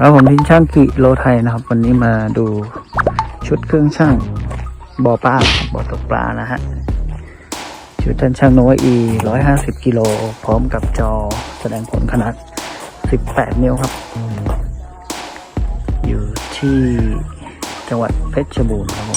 ครับผมทินช่างกิโลไทยนะครับ วันนี้มาดูชุดเครื่องช่างบ่อปลาบ่อตกปลานะฮะ ชุดท่านช่างโนอีร้อยห้าสิบกิโลพร้อมกับจอแสดงผลขนาดสิบแปดนิ้วครับ อยู่ที่จังหวัดเพชรบูรณ์ครับ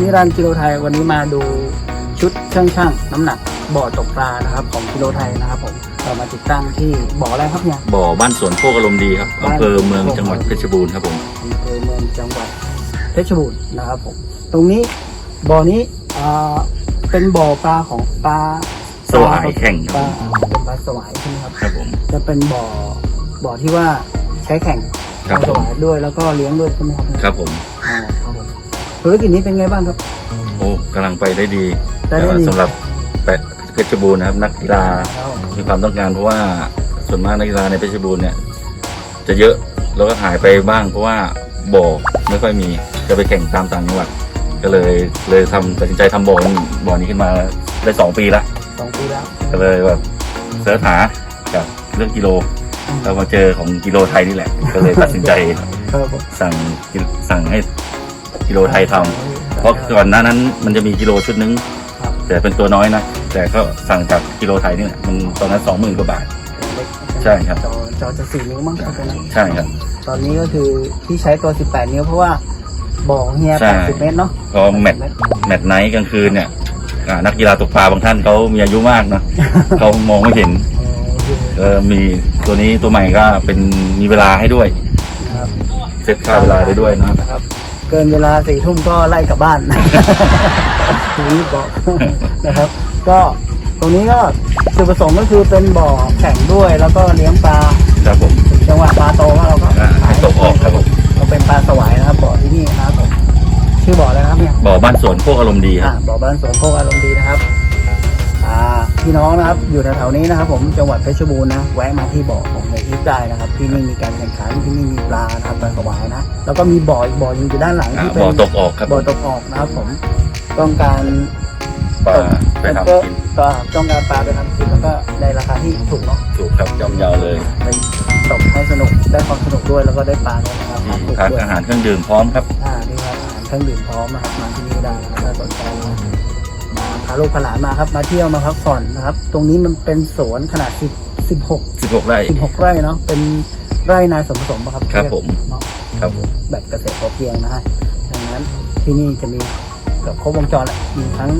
นิรันดร์กิโลไทยวันนี้มาดูชุดเครื่องช่างน้ำหนักบ่อตกปลานะครับของกิโลไทยนะครับผมเรามาติดตั้งที่บ่ออะไรครับเนี่ย บ่อบ้านสวนโคกอารมณ์ดีครับอำเภอเมืองจังหวัดเพชรบูรณ์ครับผมอำเภอเมืองจังหวัดเพชรบูรณ์นะครับผมตรงนี้บ่อนี้อ่าเป็นบ่อปลาของปลาสวายแข่งปลาเป็นปลาสวายใช่ไหมครับ ครับผม จะเป็นบ่อบ่อที่ว่าใช้แข่งครับปลาสผม วายด้วยแล้วก็เลี้ยงด้วยใช่ไหมครับครับผมอ่าครับผม ธุรกิจนี้เป็นไงบ้างครับ โอ้กำลังไปได้ดีได้ได้ดี สำหรับเพชรบูรณ์นะครับ นักกีฬาครับผมมีความต้องการเพราะว่าส่วนมากนักกีฬาในเพชรบูรณ์เนี่ย จะเยอะแล้วก็หายไปบ้าง เพราะว่าบ่อไม่ค่อยมีจะไปแข่งตามต่างจังหวัดก็เลยเลยทำตัดสินใจทำบ่อนี้บ่อนี้ขึ้นมาได้สองปีละ สองปีแล้ว ก็เลยแบบเสิร์ชหากับเรื่องกิโลแล้วมาเจอของกิโลไทยนี่แหละ ก็เลยตัดสินใจครับผมสั่งกิสั่งให้ กิโลไทยทำเพราะก่อนหน้านั้นมันจะมีกิโลชุดนึง ครับแต่เป็นตัวน้อยนะ แต่ก็สั่งจากกิโลไทยนี่แหละมันตอนนั้นสองหมื่นกว่าบาท เล็กใช่ครับ จอจอจะสี่นิ้วมั้งครับตอนนั้นใช่ครับ ตอนนี้ก็คือที่ใช้ตัว 18 นิ้วเพราะว่าบ่อเฮียใช่ 80 เมตรเนาะพอแมตช์แมตช์ไนท์กลางคืนเนี่ยอ่านักกีฬาตกปลาบางท่านเขามีอายุมากเนอะเขามองไม่เห็นอ๋อโอเคเออมีตัวนี้ตัวใหม่ก็เป็นมีเวลาให้ด้วย ครับเซตค่าเวลาได้ด้วยนะครับนะครับ เกินเวลาสี่ทุ่มก็ไล่กลับบ้านทีนี้บอกนะครับ ก็ตรงนี้ก็จุดประสงค์ก็คือเป็นบ่อแข่งด้วยแล้วก็เลี้ยงปลาครับผมจังหวะปลาโตก็เราก็อ่าให้ตกออกครับผมเราเป็นปลาสวายนะครับบ่อที่นี่นะครับผมชื่อบ่ออะไรนะครับเนี่ยบ่อบ้านสวนโคกอารมณ์ดีคอ่ารับ บ่อบ้านสวนโคกอารมณ์ดีนะครับอ่า พี่น้องนะครับ อยู่แถวๆนี้นะครับ ผมจังหวัดเพชรบูรณ์นะแวะมาที่บ่อของในที่ได้นะครับ ที่นี่มีการแข่งขันที่นี่มีปลานะครับปลาสวายนะแล้วก็มีบ่ออีกบ่อหนึงอยู่ด้านหลังอ่าที่เป็นบ่อตกออกครับผบ่อมตกออกนะครับ ผมต้องการปลาไปทำกินก็ต้องการปลาไปทำกินแล้วก็ในราคาที่ถูกเนาะถูกครับจำยาวเลยไปตกให้สนุกได้ความสนุกด้วยแล้วก็ได้ปลาในราคาที่ถูกพักด้วยอาหารเครื่องดื่มพร้อมครับอ่านี่ครับอาหารเครื่องดื่มพร้อมนะครับมาที่นี่ได้นะครับถ้าสนใจนะครับมา พาลูกพาหลานมาครับ มาเที่ยวมาพักผ่อนนะครับ ตรงนี้มันเป็นสวนขนาด10 16 16ไร่ 16 ไร่เนาะเป็นไร่นายสมผสมปะครับครับผม เนาะครับผมแบบเกษตรพอเพียงนะฮะดังนั้นที่นี่จะมีเกับครบวงจรแหละมีทั้ง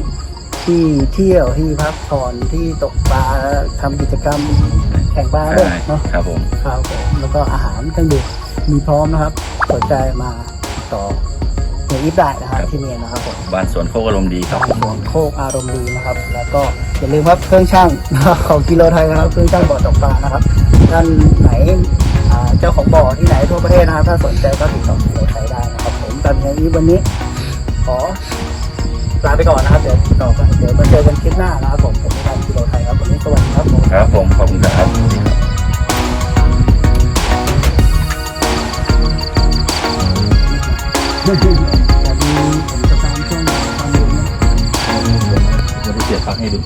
ที่เที่ยวที่พักผ่อนที่ตกปลาทำกิจกรรมแข่งปลาด้วยใช่เนาะ ครับผม ครับผมแล้วก็อาหารเครื่องดื่มมีพร้อมนะครับสนใจมาติดต่อ เฮียอีฟได้นะครับที่นี่นะครับผมบ้านสวนโคกอารมณ์ดีครับทางสวนโคกอารมณ์ดีนะครับ แล้วก็อย่าลืมครับเครื่องช่างของกิโลไทยนะครับเครื่องช่างบ่อตกปลานะครับท่านไหนอ่าเจ้าของบ่อที่ไหนทั่วประเทศนะครับ ถ้าสนใจก็ติดต่อกิโลไทยได้นะครับผมแต่เฮียอีฟวันนี้ขอลาไปก่อนนะครับ เดี๋ยวต่อกันเดี๋ยวมาเจอกันคลิปหน้านะครับผมผมในการกิโลไทยครับวันนี้สวัสดีครับผมครับผมขอบคุณครับแต่มี ผมจ